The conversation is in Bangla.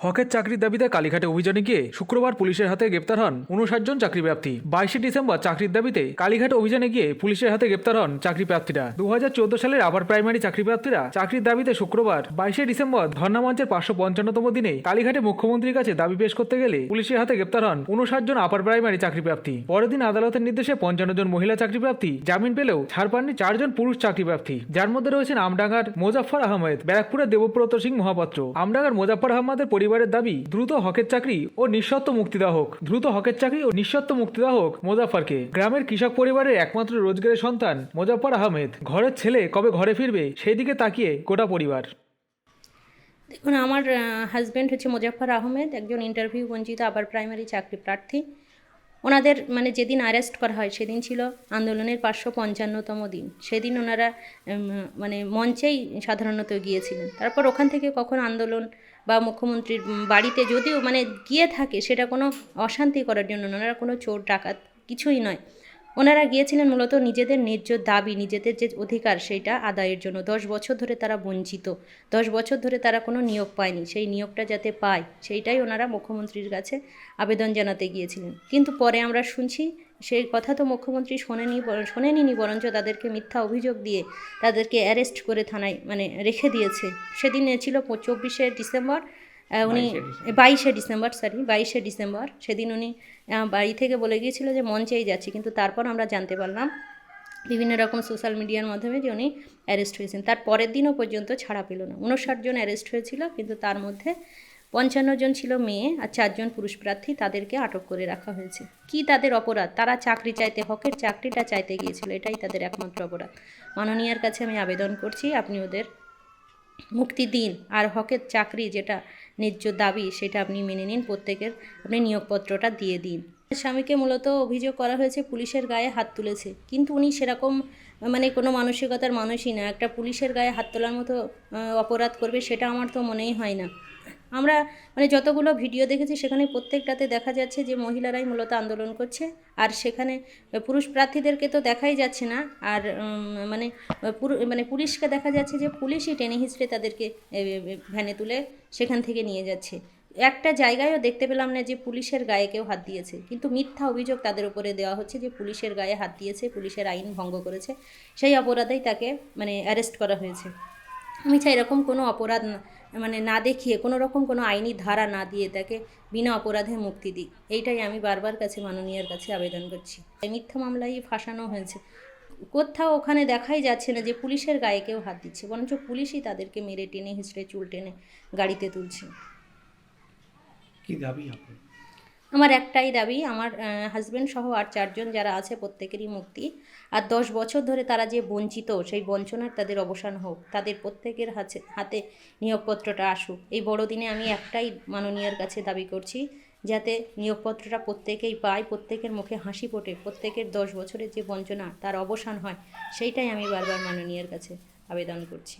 হকের চাকরির দাবিতে কালীঘাটে অভিযানে গিয়ে শুক্রবার পুলিশের হাতে গ্রেপ্তার হন উনষাট জন চাকরি প্রার্থী বাইশে ডিসেম্বর চাকরির দাবিতে কালীঘাট অভিযানে গিয়ে পুলিশের হাতে গ্রেপ্তার হন চাকরি প্রার্থীরা দু হাজার চৌদ্দ সালের আবার প্রাইমারি চাকরি প্রার্থীরা চাকরির দাবিতে শুক্রবার বাইশে ডিসেম্বর ধর্ণা মঞ্চের পাঁচশো পঞ্চান্নতম দিনে কালীঘাটে মুখ্যমন্ত্রীর কাছে দাবি পেশ করতে গেলে পুলিশের হাতে গ্রেপ্তার হন উনষাট জন আপার প্রাইমারি চাকরি প্রার্থী পরের দিন আদালতের নির্দেশে পঞ্চান্ন জন মহিলা চাকরি প্রার্থী জামিন পেলেও ছাড় পাননি চারজন পুরুষ চাকরি প্রার্থী যার মধ্যে রয়েছেন আমডাঙ্গার মোজাফফর আহমেদ, ব্যারাকপুরের দেবব্রত সিং মহাপাত্র। আমডাঙ্গার মোজাফফর আহমদের পরিবারের দাবি, দ্রুত হকের চাকরি ও নিঃশর্ত মুক্তি দেওয়া হোক। দ্রুত হকের চাকরি ও নিঃশর্ত মুক্তি দেওয়া হোক মোজাফফরকে। গ্রামের কৃষক পরিবারের একমাত্র রোজগারের সন্তান মোজাফফর আহমেদ। ঘরের ছেলে কবে ঘরে ফিরবে সেই দিকে তাকিয়ে গোটা পরিবার। দেখুন, আমার হাজব্যান্ড হচ্ছে মোজাফফর আহমেদ, একজন ইন্টারভিউ বঞ্চিত আবার প্রাইমারি চাকরি প্রার্থী। ওনাদের মানে যেদিন অ্যারেস্ট করা হয়, সেদিন ছিল আন্দোলনের পাঁচশো পঞ্চান্নতম দিন। সেদিন ওনারা মানে মঞ্চেই সাধারণত গিয়েছিলেন। তারপর ওখান থেকে কখন আন্দোলন বা মুখ্যমন্ত্রীর বাড়িতে যদিও মানে গিয়ে থাকে, সেটা কোনো অশান্তি করার জন্য ওনারা কোনো চোর, ডাকাত কিছুই নয়। ওনারা গিয়েছিলেন মূলত নিজেদের ন্যায্য দাবি, নিজেদের যে অধিকার সেইটা আদায়ের জন্য। দশ বছর ধরে তারা বঞ্চিত। দশ বছর ধরে তারা কোনো নিয়োগ পায়নি। সেই নিয়োগটা যাতে পায়, সেইটাই ওনারা মুখ্যমন্ত্রীর কাছে আবেদন জানাতে গিয়েছিলেন। কিন্তু পরে আমরা শুনছি সেই কথা তো মুখ্যমন্ত্রী শোনেনি শোনেনি বরঞ্চ তাদেরকে মিথ্যা অভিযোগ দিয়ে তাদেরকে অ্যারেস্ট করে থানায় মানে রেখে দিয়েছে। সেদিন ছিল চব্বিশে ডিসেম্বর উনি বাইশে ডিসেম্বর। সরি বাইশে ডিসেম্বর। সেদিন উনি বাড়ি থেকে বলে গিয়েছিল যে মঞ্চেই যাচ্ছি কিন্তু তারপর আমরা জানতে পারলাম বিভিন্ন রকম সোশ্যাল মিডিয়ার মাধ্যমে যে উনি অ্যারেস্ট হয়েছেন। তার পরের দিনও পর্যন্ত ছাড়া পেল না। উনষাট জন অ্যারেস্ট হয়েছিল কিন্তু তার মধ্যে পঞ্চান্ন জন ছিল মেয়ে আর চারজন পুরুষ প্রার্থী তাদেরকে আটক করে রাখা হয়েছে। কি তাদের অপরাধ? তারা চাকরি চাইতে, হকের চাকরিটা চাইতে গিয়েছিল, এটাই তাদের একমাত্র অপরাধ। মাননীয়ার কাছে আমি আবেদন করছি, আপনি ওদের মুক্তি দিন। আর হকের চাকরি যেটা ন্যায্য দাবি, সেটা আপনি মেনে নিন, প্রত্যেকের আপনি নিয়োগপত্রটা দিয়ে দিন। স্বামীকে মূলত অভিযোগ করা হয়েছে, পুলিশের গায়ে হাত তুলেছে। কিন্তু উনি সেরকম মানে কোনো মানসিকতার মানুষই না। একটা পুলিশের গায়ে হাত তোলার মতো অপরাধ করবে, সেটা আমার তো মনেই হয় না। আমরা মানে যতগুলো ভিডিও দেখেছি, সেখানে প্রত্যেকটাতে দেখা যাচ্ছে যে মহিলারাই মূলত আন্দোলন করছে। আর সেখানে পুরুষ প্রার্থীদেরকে তো দেখাই যাচ্ছে না। আর মানে মানে পুলিশকে দেখা যাচ্ছে যে পুলিশই টেনে হিঁচড়ে তাদেরকে ভ্যানে তুলে সেখান থেকে নিয়ে যাচ্ছে। একটা জায়গায়ও দেখতে পেলাম না যে পুলিশের গায়ে কেউ হাত দিয়েছে। কিন্তু মিথ্যা অভিযোগ তাদের উপরে দেওয়া হচ্ছে যে পুলিশের গায়ে হাত দিয়েছে, পুলিশের আইন ভঙ্গ করেছে। সেই অপরাধেই তাকে মানে অ্যারেস্ট করা হয়েছে। চাই এরকম কোনো অপরাধ না মানে না দেখিয়ে, কোনো রকম কোনো আইনি ধারা না দিয়ে তাকে বিনা অপরাধে মুক্তি দিই এইটাই আমি বারবার কাছে মাননীয়ার কাছে আবেদন করছি। মিথ্যা মামলায় ফাঁসানো হয়েছে। কোথাও ওখানে দেখাই যাচ্ছে না যে পুলিশের গায়ে কেউ হাত দিচ্ছে, বরঞ্চ পুলিশই তাদেরকে মেরে টেনে, হিঁচড়ে, চুল টেনে গাড়িতে তুলছে। কি দাবি আপনার? আমার একটাই দাবি, আমার হাজব্যান্ড সহ আর চারজন যারা আছে প্রত্যেকেরই মুক্তি। আর দশ বছর ধরে তারা যে বঞ্চিত, সেই বঞ্চনার তাদের অবসান হোক, তাদের প্রত্যেকের হাতে হাতে নিয়োগপত্রটা আসুক। এই বড়দিনে আমি একটাই মাননীয়ার কাছে দাবি করছি, যাতে নিয়োগপত্রটা প্রত্যেকেই পায়, প্রত্যেকের মুখে হাসি ফোটে, প্রত্যেকের দশ বছরের যে বঞ্চনা, তার অবসান হয়, সেইটাই আমি বারবার মাননীয়ার কাছে আবেদন করছি।